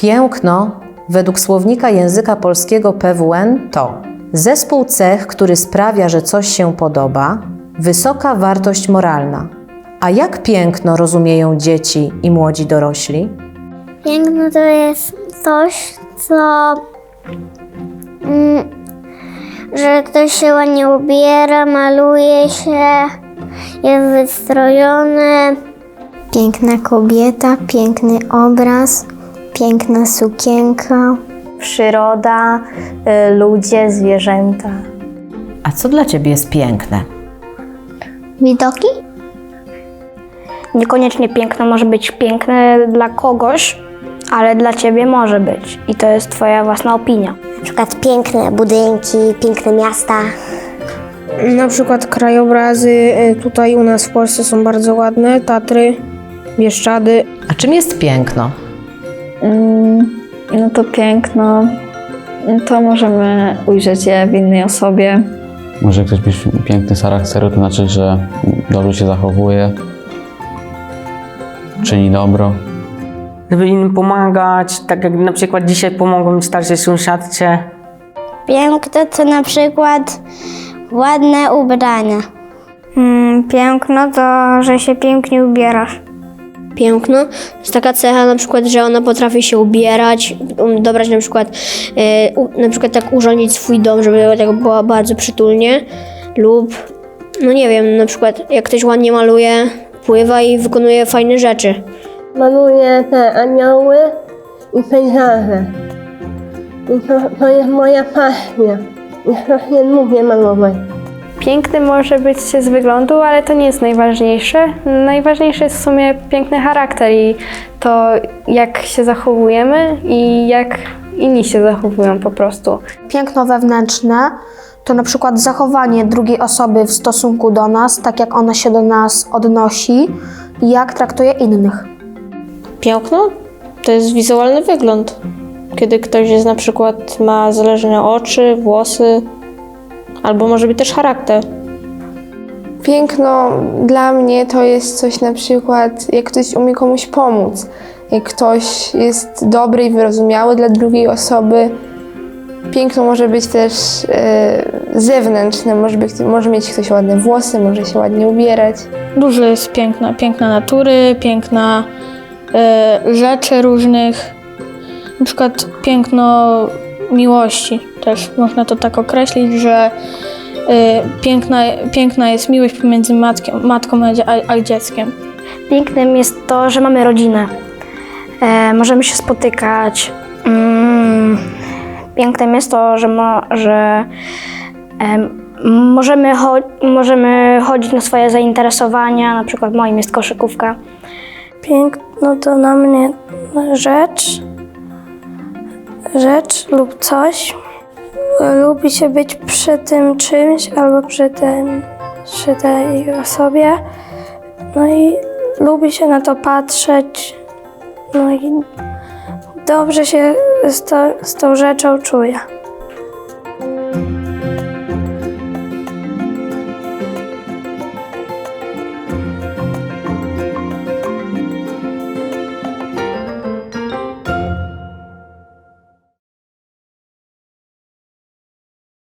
Piękno, według słownika języka polskiego PWN, to zespół cech, który sprawia, że coś się podoba, wysoka wartość moralna. A jak piękno rozumieją dzieci i młodzi dorośli? Piękno to jest coś, co. Mm, że ktoś się ładnie ubiera, maluje się, jest wystrojony. Piękna kobieta, piękny obraz, piękna sukienka. Przyroda, y, ludzie, zwierzęta. A co dla ciebie jest piękne? Widoki? Niekoniecznie piękno może być piękne dla kogoś, ale dla ciebie może być. I to jest twoja własna opinia. Na przykład piękne budynki, piękne miasta. Na przykład krajobrazy y, tutaj u nas w Polsce są bardzo ładne. Tatry, Bieszczady. A czym jest piękno? No to piękno, to możemy ujrzeć je w innej osobie. Może ktoś być piękny z charakteru, to znaczy, że dobrze się zachowuje, czyni dobro. żeby innym pomagać, tak jak na przykład dzisiaj pomogą mi starszej sąsiadce. Piękne to na przykład ładne ubrania. piękno to, że się pięknie ubierasz. Piękno jest taka cecha na przykład, że ona potrafi się ubierać, um, dobrać na przykład, u, na przykład tak urządzić swój dom, żeby tego było bardzo przytulnie lub, no nie wiem, na przykład jak ktoś ładnie maluje, pływa i wykonuje fajne rzeczy. Maluję te anioły i pejzaże. I to, to jest moja pasja. I strasznie lubię malować. Piękny może być z wyglądu, ale to nie jest najważniejsze. Najważniejszy jest w sumie piękny charakter i to, jak się zachowujemy i jak inni się zachowują po prostu. Piękno wewnętrzne to na przykład zachowanie drugiej osoby w stosunku do nas, tak jak ona się do nas odnosi i jak traktuje innych. Piękno to jest wizualny wygląd. Kiedy ktoś jest na przykład ma zależne oczy, włosy, albo może być też charakter. Piękno dla mnie to jest coś na przykład, jak ktoś umie komuś pomóc, jak ktoś jest dobry i wyrozumiały dla drugiej osoby. Piękno może być też e, zewnętrzne, może, być, może mieć ktoś ładne włosy, może się ładnie ubierać. Dużo jest piękna. Piękna natury, piękna e, rzeczy różnych. Na przykład piękno miłości. Też można to tak określić, że e, piękna, piękna jest miłość pomiędzy matkiem, matką a, a, a dzieckiem. Pięknym jest to, że mamy rodzinę. E, możemy się spotykać. Mm, pięknym jest to, że, mo, że em, możemy, cho- możemy chodzić na swoje zainteresowania. Na przykład moim jest koszykówka. Piękno to na mnie rzecz, rzecz lub coś. Lubi się być przy tym czymś albo przy, tym, przy tej osobie. No i lubi się na to patrzeć. No i dobrze się z, to, z tą rzeczą czuje.